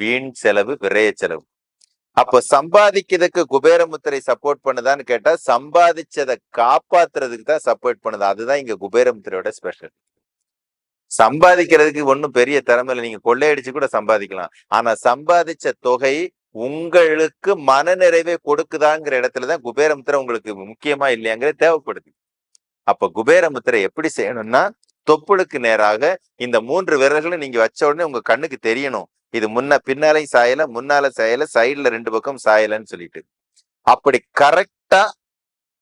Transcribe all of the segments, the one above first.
வீண் செலவு விரைய செலவு. அப்ப சம்பாதிக்கிறதுக்கு குபேரமுத்திரை சப்போர்ட் பண்ணுதான்னு கேட்டா சம்பாதிச்சதை காப்பாத்துறதுக்கு தான் சப்போர்ட் பண்ணுது. அதுதான் இங்க குபேரமுத்திரையோட ஸ்பெஷல் சம்பாதிக்கிறதுக்கு ஒன்றும் பெரிய திறமை இல்லை. நீங்க கொள்ளையடிச்சு கூட சம்பாதிக்கலாம். ஆனா சம்பாதிச்ச தொகை உங்களுக்கு மன நிறைவை கொடுக்குதாங்கிற இடத்துலதான் குபேரமுத்திரை உங்களுக்கு முக்கியமா இல்லையாங்கிறது தேவைப்படுது. அப்ப குபேரமுத்திரை எப்படி செய்யணும்னா தொப்புளுக்கு நேராக இந்த மூன்று விரல்களும் நீங்க வச்ச உடனே உங்க கண்ணுக்கு தெரியணும். இது முன்ன பின்னாலையும் சாயல முன்னால சாயல சைடுல ரெண்டு பக்கம் சாயலன்னு சொல்லிட்டு. அப்படி கரெக்டா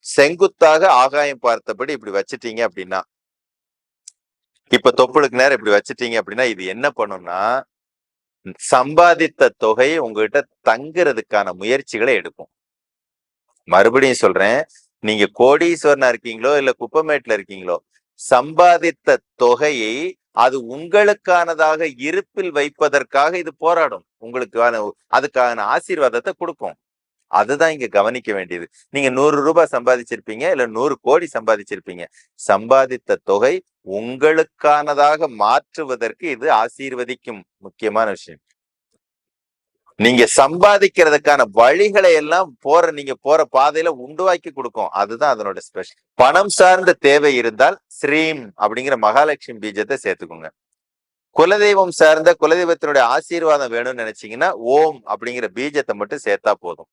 செங்குத்தாக ஆகாயம் பார்த்தபடி இப்படி வச்சிட்டீங்க அப்படின்னா இப்ப தொப்புளுக்கு நேரம் இப்படி வச்சிட்டீங்க அப்படின்னா இது என்ன பண்ணும்னா சம்பாதித்த தொகை உங்ககிட்ட தங்குறதுக்கான முயற்சிகளை எடுக்கும். மறுபடியும் சொல்றேன் நீங்க கோடீஸ்வரனா இருக்கீங்களோ இல்ல குப்பமேட்ல இருக்கீங்களோ சம்பாதித்த தொகையை அது உங்களுக்கானதாக இருப்பில் வைப்பதற்காக இது போராடும். உங்களுக்கான அதுக்கான ஆசீர்வாதத்தை கொடுக்கும். அதுதான் இங்க கவனிக்க வேண்டியது. நீங்க நூறு ரூபாய் சம்பாதிச்சிருப்பீங்க இல்ல நூறு கோடி சம்பாதிச்சிருப்பீங்க. சம்பாதித்த தொகை உங்களுக்கானதாக மாற்றுவதற்கு இது ஆசீர்வதிக்கும் முக்கியமான விஷயம். நீங்க சம்பாதிக்கிறதுக்கான வழிகளை எல்லாம் போற நீங்க போற பாதையில உண்டுவாக்கி கொடுக்கும். அதுதான் அதனோட ஸ்பெஷல் பணம் சார்ந்த தேவை இருந்தால் ஸ்ரீம் அப்படிங்கிற மகாலட்சுமி பீஜத்தை சேர்த்துக்கோங்க. குலதெய்வம் சார்ந்த குலதெய்வத்தினுடைய ஆசீர்வாதம் வேணும்னு நினைச்சீங்கன்னா ஓம் அப்படிங்கிற பீஜத்தை மட்டும் சேர்த்தா போதும்.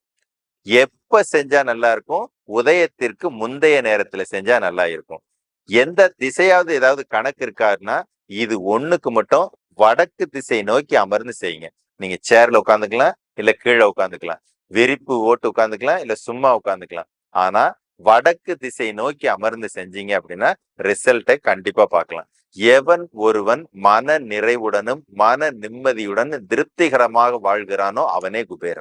எப்ப செஞ்சா நல்லா இருக்கும்? உதயத்திற்கு முந்தைய நேரத்துல செஞ்சா நல்லா இருக்கும். எந்த திசையாவது ஏதாவது கணக்கு இருக்காருன்னா இது ஒண்ணுக்கு மட்டும் வடக்கு திசை நோக்கி அமர்ந்து செய்யுங்க. நீங்க சேர்ல உட்காந்துக்கலாம் இல்ல கீழே உட்காந்துக்கலாம் விரிப்பு ஓட்டு உட்காந்துக்கலாம் இல்ல சும்மா உட்காந்துக்கலாம் ஆனா வடக்கு திசை நோக்கி அமர்ந்து செஞ்சீங்க அப்படின்னா ரிசல்ட்டை கண்டிப்பா பார்க்கலாம். எவன் ஒருவன் மன நிறைவுடனும் மன நிம்மதியுடன் திருப்திகரமாக வாழ்கிறானோ அவனே குபேரன்.